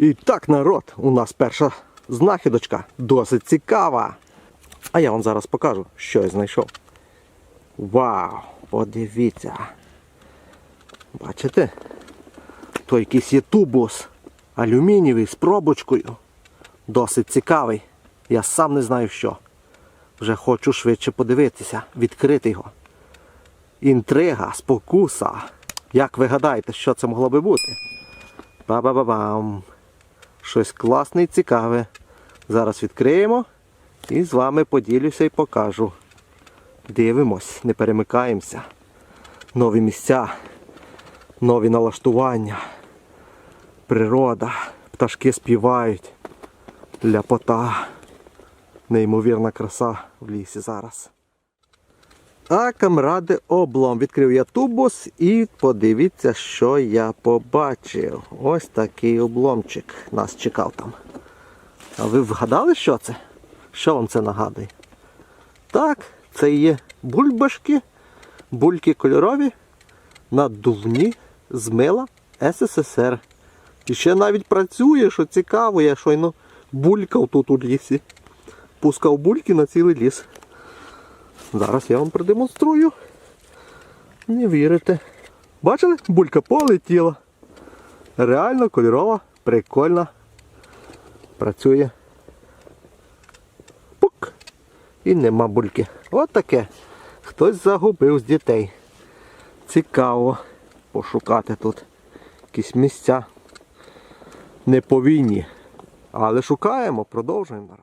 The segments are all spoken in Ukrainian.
І так, народ, у нас перша знахідочка досить цікава. А я вам зараз покажу, що я знайшов. Вау! Подивіться. Бачите? То якийсь є тубус алюмінієвий з пробочкою. Досить цікавий. Я сам не знаю що. Вже хочу швидше подивитися, відкрити його. Інтрига, спокуса. Як ви гадаєте, що це могло би бути? Ба-ба-ба-бам. Щось класне і цікаве. Зараз відкриємо і з вами поділюся і покажу. Дивимось, не перемикаємося. Нові місця, нові налаштування, природа, пташки співають, ляпота. Неймовірна краса в лісі зараз. А камради облом. Відкрив я тубус і подивіться, що я побачив. Ось такий обломчик нас чекав там. А ви вгадали, що це? Що вам це нагадує? Так, це є бульбашки, бульки кольорові, надувні з мила СССР. І ще навіть працює, що цікаво, я щойно булькав тут у лісі. Пускав бульки на цілий ліс. Зараз я вам продемонструю. Не вірите. Бачили? Булька полетіла. Реально кольорова, прикольна. Працює. Пук. І нема бульки. От таке. Хтось загубив з дітей. Цікаво пошукати тут якісь місця. Не по війні. Але шукаємо, продовжуємо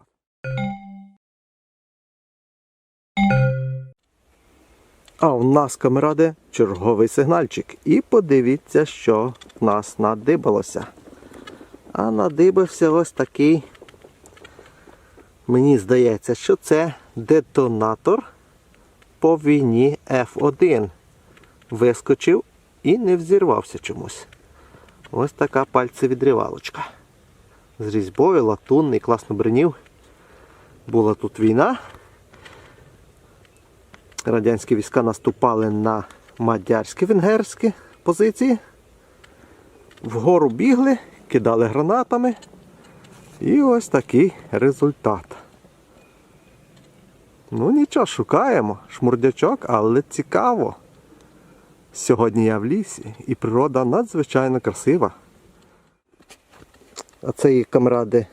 А у нас камеради черговий сигнальчик. І подивіться, що в нас надибалося. А надибався ось такий. Мені здається, що це детонатор по війні F1. Вискочив і не взірвався чомусь. Ось така пальцевідривалочка. З різьбою, латунний, класно бринів. Була тут війна. Радянські війська наступали на мадярські венгерські позиції. Вгору бігли, кидали гранатами. І ось такий результат. Ну нічого, шукаємо. Шмурдячок, але цікаво. Сьогодні я в лісі і природа надзвичайно красива. А це є камради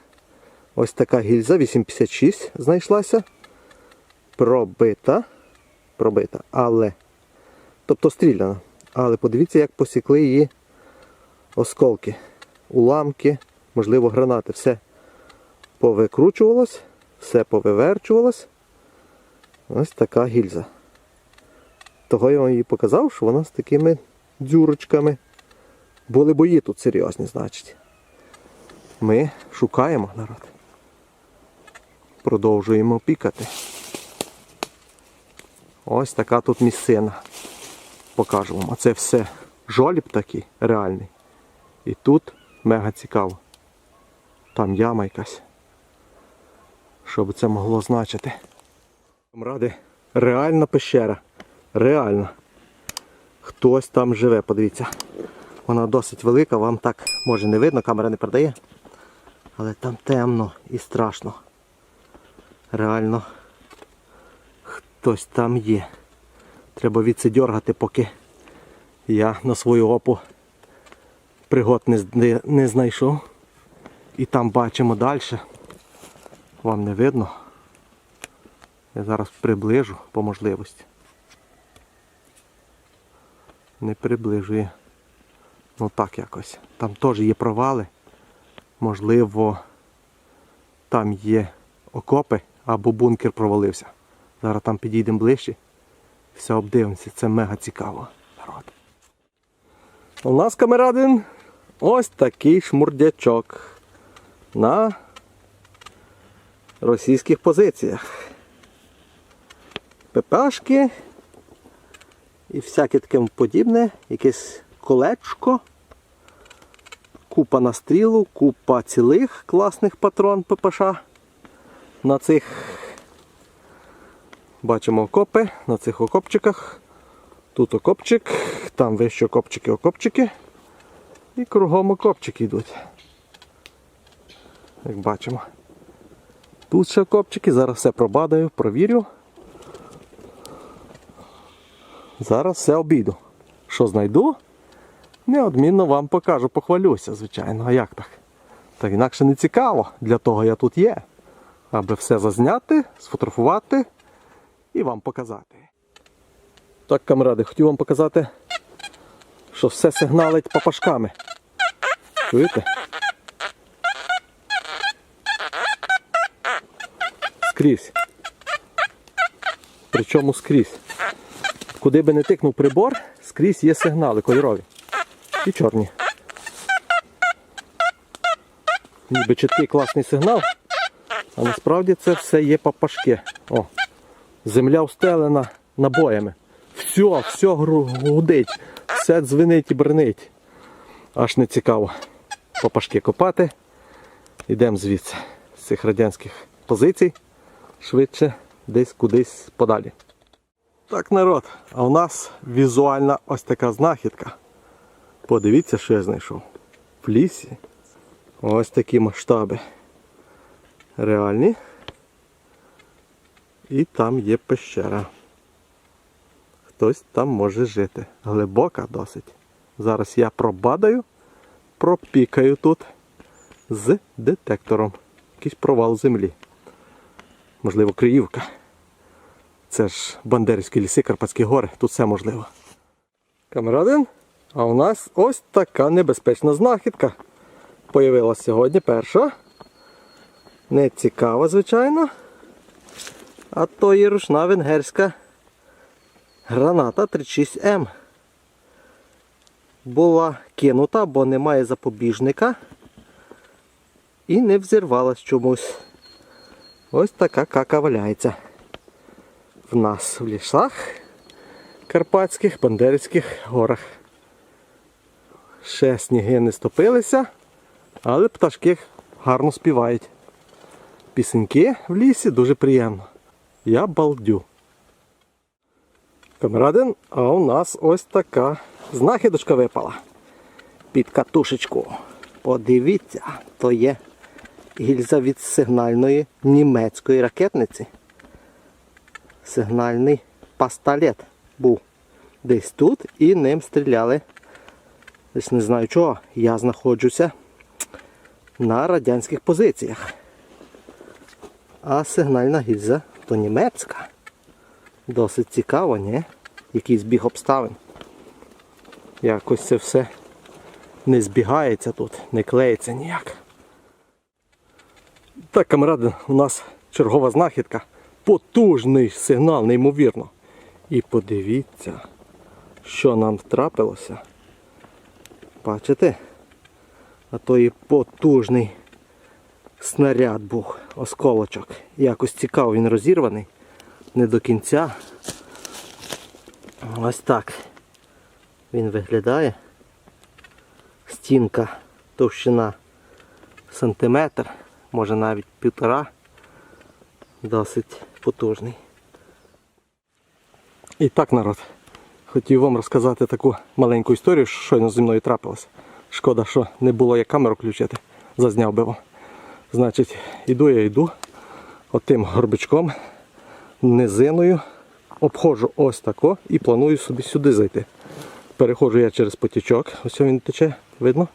ось така гільза 856 знайшлася. Пробита. Пробита, але. Тобто стріляна. Але подивіться, як посікли її осколки, уламки, можливо, гранати. Все повикручувалось, все повиверчувалось. Ось така гільза. Того я вам її показав, що вона з такими дзюрочками. Були бої тут серйозні, значить. Ми шукаємо народ. Продовжуємо пікати. Ось така тут місцина. Покажу вам. А це все жоліб такий реальний. І тут мега цікаво. Там яма якась. Що би це могло значити? Ради, реальна пещера. Реальна. Хтось там живе, подивіться. Вона досить велика, вам так може не видно, камера не передає. Але там темно і страшно. Реально хтось там є. Треба відси дергати, поки я на свою опу пригод не, не знайшов. І там бачимо далі. Вам не видно. Я зараз приближу по можливості. Не приближує. Ну так якось. Там теж є провали. Можливо, там є окопи або бункер провалився. Зараз там підійдемо ближче. Все обдивимося. Це мега цікаво. Народ. У нас камерадин ось такий шмурдячок на російських позиціях. ППшки і всяке таке подібне, якесь колечко, купа настрілу, купа цілих класних патрон ППШ. На цих бачимо окопи, на цих окопчиках. Тут окопчик, там вище окопчики, окопчики. І кругом окопчики йдуть. як бачимо. Тут ще копчики, зараз все пробадаю, провірю. Зараз все обійду. Що знайду? Неодмінно вам покажу, похвалюся, звичайно. А як так? Так інакше не цікаво. Для того я тут є. Аби все зазняти, сфотографувати і вам показати. Так, камради, хотів вам показати, що все сигналить папашками. Чуєте? Скрізь. Причому скрізь. Куди би не тикнув прибор, скрізь є сигнали кольорові. І чорні. Ніби чіткий класний сигнал, а насправді це все є папашки. О, земля встелена набоями. Все, все гудить, все дзвенить і бренить. Аж не цікаво. Папашки копати. Йдемо звідси з цих радянських позицій. Швидше десь кудись подалі. Так, народ, а в нас візуальна ось така знахідка. Подивіться, що я знайшов. В лісі. Ось такі масштаби. Реальні. І там є пещера. Хтось там може жити. Глибока досить. Зараз я пробадаю, пропікаю тут з детектором. Якийсь провал землі. Можливо, Криївка. Це ж Бандерівські ліси, Карпатські гори, тут все можливо. Камерадин, а у нас ось така небезпечна знахідка. Появилась сьогодні перша. Не цікава, звичайно. А то є рушна венгерська граната 36М. Була кинута, бо немає запобіжника. І не взірвалась чомусь. Ось така кака валяється в нас в лісах Карпатських, Бандерівських горах. Ще сніги не стопилися, але пташки гарно співають. Пісеньки в лісі дуже приємно. Я балдю. Камерадин, а у нас ось така знахідочка випала. Під катушечку. Подивіться, то є гільза від сигнальної німецької ракетниці сигнальний пастолет був десь тут і ним стріляли. Десь не знаю чого. Я знаходжуся на радянських позиціях. А сигнальна гільза то німецька. Досить цікаво, ні? Який збіг обставин. Якось це все не збігається тут, не клеїться ніяк. Так, камеради, у нас чергова знахідка. Потужний сигнал, неймовірно. І подивіться, що нам трапилося. Бачите? А то і потужний снаряд був, осколочок. Якось цікаво, він розірваний. Не до кінця. Ось так. Він виглядає. Стінка, товщина сантиметр, може навіть півтора досить потужний. І так, народ, хотів вам розказати таку маленьку історію, що щойно зі мною трапилося. Шкода, що не було як камеру включити, зазняв би вам. Значить, іду я йду отим горбичком, низиною, обходжу ось тако і планую собі сюди зайти. Переходжу я через потічок, ось він тече, видно.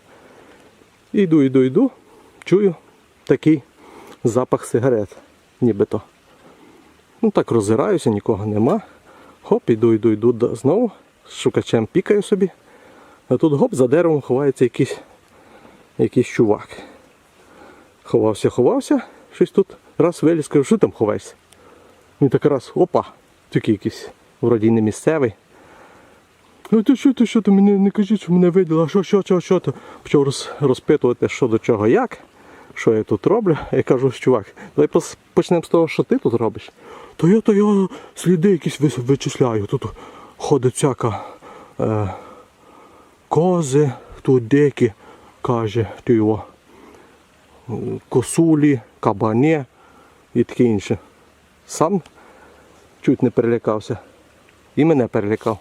І йду, йду, йду, чую такий запах сигарет нібито. Ну так роззираюся, нікого нема. Хоп, іду, йду, йду знову. З шукачем пікаю собі. А тут гоп, за деревом ховається якийсь, якийсь чувак. Ховався, ховався, щось тут раз виліз, кажу, що там ховаєшся? Він так раз, опа, такий якийсь, вроді не місцевий. Ну ти що, ти що, ти мені не кажіть, що мене виділи, а що, що, що, що то? Почав роз, розпитувати, що до чого, як, що я тут роблю. Я кажу, чувак, давай почнемо з того, що ти тут робиш. То я, то я сліди якісь вичисляю. Тут ходить всяка е, кози, тут деякі, каже, ти його, косулі, кабани і таке інше. Сам чуть не перелякався. І мене перелякав.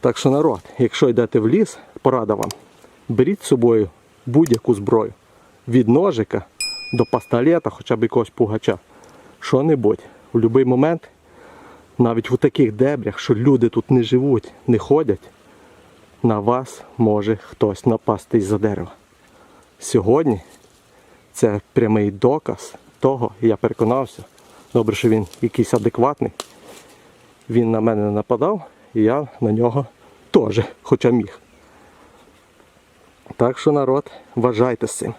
Так що народ, якщо йдете в ліс, порада вам, беріть з собою будь-яку зброю. Від ножика до пастолета, хоча б якогось пугача. Що-небудь. У будь-який момент, навіть у таких дебрях, що люди тут не живуть, не ходять, на вас може хтось напасти із-за дерева. Сьогодні це прямий доказ того, я переконався. Добре, що він якийсь адекватний. Він на мене не нападав, і я на нього теж, хоча міг. Так що народ, вважайте з цим.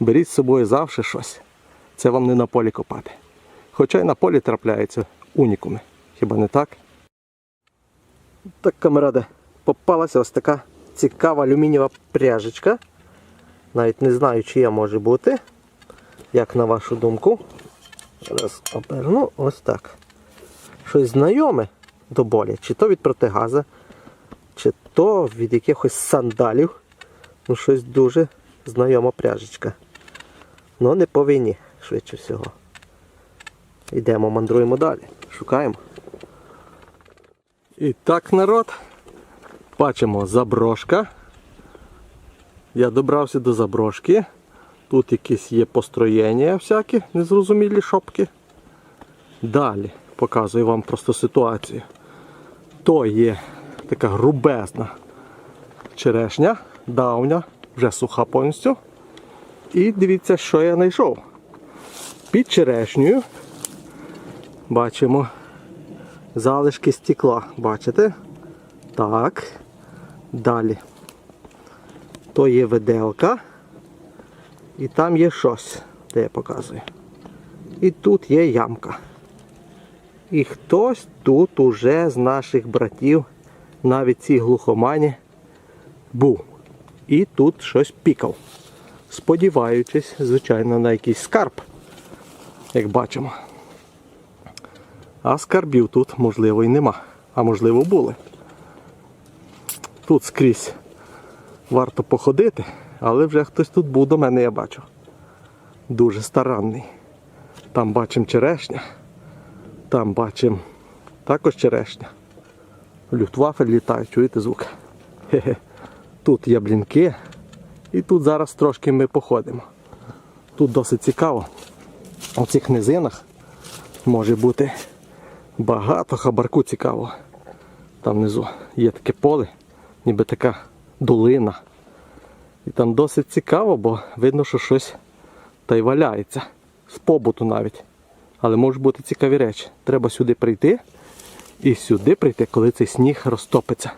Беріть з собою завжди щось. Це вам не на полі копати. Хоча й на полі трапляються унікуми. Хіба не так? Так, камеради, попалася ось така цікава алюмінієва пряжечка. Навіть не знаю, чия може бути. Як на вашу думку. Зараз оберну ось так. Щось знайоме до болі. Чи то від протигаза, чи то від якихось сандалів. Ну, щось дуже знайома пряжечка. Ну, не по війні, швидше всього. Йдемо, мандруємо далі. Шукаємо. І так, народ. Бачимо заброшка. Я добрався до заброшки. Тут якісь є построєння всякі, незрозумілі шопки. Далі показую вам просто ситуацію. То є така грубезна черешня, давня, вже суха повністю. І дивіться, що я знайшов. Під черешнею бачимо залишки стекла. Бачите? Так. Далі. То є виделка. І там є щось, де я показую. І тут є ямка. І хтось тут уже з наших братів, навіть ці глухомані, був. І тут щось пікав. Сподіваючись, звичайно, на якийсь скарб, як бачимо. А скарбів тут, можливо, і нема. А можливо були. Тут скрізь варто походити, але вже хтось тут був до мене, я бачу. Дуже старанний. Там бачимо черешня. Там бачимо також черешня. Люфтвафель літають, чуєте звук? Хе-хе. Тут яблінки. І тут зараз трошки ми походимо. Тут досить цікаво. У цих низинах може бути багато хабарку цікавого. Там внизу є таке поле, ніби така долина. І там досить цікаво, бо видно, що щось та й валяється. З побуту навіть. Але можуть бути цікаві речі. Треба сюди прийти і сюди прийти, коли цей сніг розтопиться.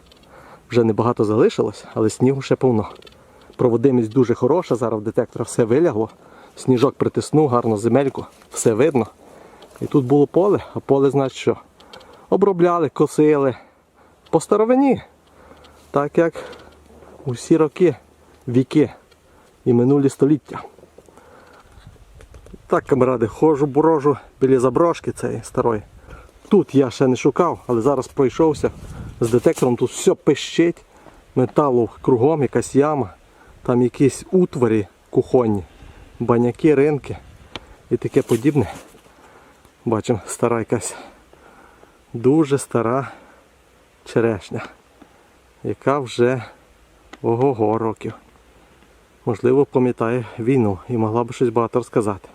Вже небагато залишилось, але снігу ще повно. Проводимість дуже хороша, зараз в детектора все вилягло. Сніжок притиснув, гарно земельку, все видно. І тут було поле, а поле, значить, що? Обробляли, косили. По старовині. Так як усі роки, віки і минулі століття. Так, камеради, ходжу борожу біля заброшки цієї старої. Тут я ще не шукав, але зараз пройшовся з детектором, тут все пищить, металу кругом, якась яма, там якісь утварі кухонні, баняки, ринки і таке подібне. Бачимо, стара якась дуже стара черешня, яка вже ого-го років. Можливо, пам'ятає війну і могла б щось багато розказати.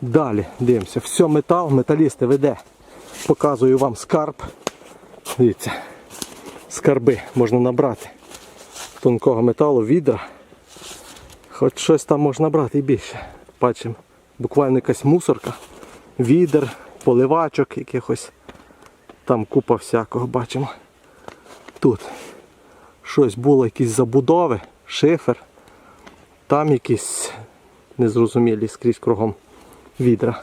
Далі дивимося. Все метал, металісти веде. Показую вам скарб. Дивіться, скарби можна набрати. Тонкого металу, відра. Хоч щось там можна брати і більше. Бачимо, буквально якась мусорка, відер, поливачок якихось. Там купа всякого бачимо. Тут щось було, якісь забудови, шифер. Там якісь незрозумілі скрізь кругом відра.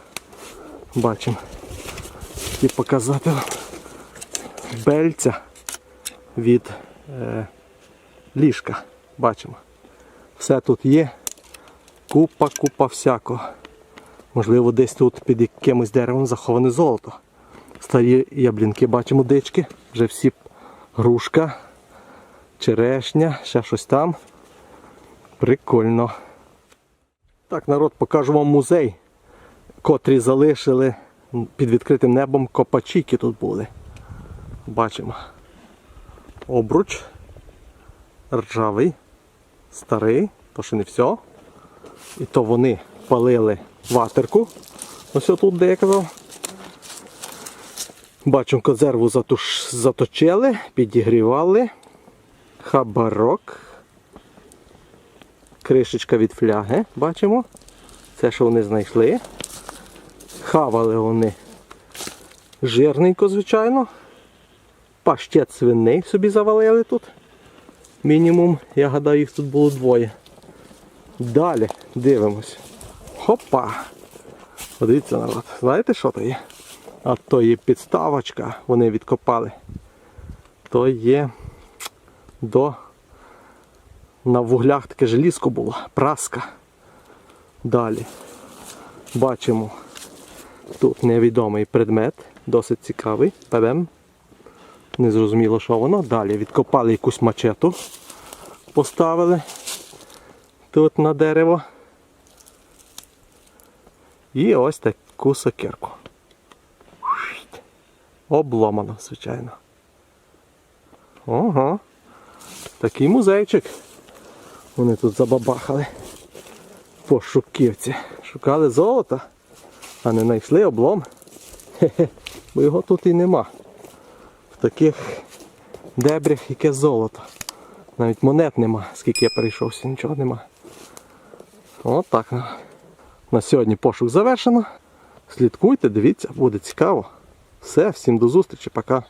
Бачимо. І показати бельця від е, ліжка. Бачимо. Все тут є. Купа, купа всякого. Можливо, десь тут під якимось деревом заховане золото. Старі яблінки бачимо дички. Вже всі грушка, черешня, ще щось там. Прикольно. Так, народ, покажу вам музей, котрі залишили під відкритим небом копачі, які тут були. Бачимо. Обруч. Ржавий, старий, то ще не все. І то вони запалили ватерку. Ось тут, де я казав. Бачимо, консерву заточили, підігрівали. Хабарок. Кришечка від фляги, бачимо. Це, що вони знайшли. Хавали вони жирненько, звичайно. Паштет свиней собі завалили тут. Мінімум, я гадаю, їх тут було двоє. Далі дивимось. Хопа! Подивіться народ. Знаєте, що то є? А то є підставочка, вони відкопали. То є до на вуглях таке желізко було, праска. Далі бачимо тут невідомий предмет, досить цікавий. Певем. Незрозуміло, що воно. Далі відкопали якусь мачету, поставили тут на дерево. І ось таку сокирку. Обломано, звичайно. Ого. Такий музейчик. Вони тут забабахали. Пошуківці. Шукали золото, а не знайшли облом. Хе-хе. Бо його тут і нема. В таких дебрях яке золото. Навіть монет нема, скільки я перейшовся, нічого нема. От так. На сьогодні пошук завершено. Слідкуйте, дивіться, буде цікаво. Все, всім до зустрічі, пока.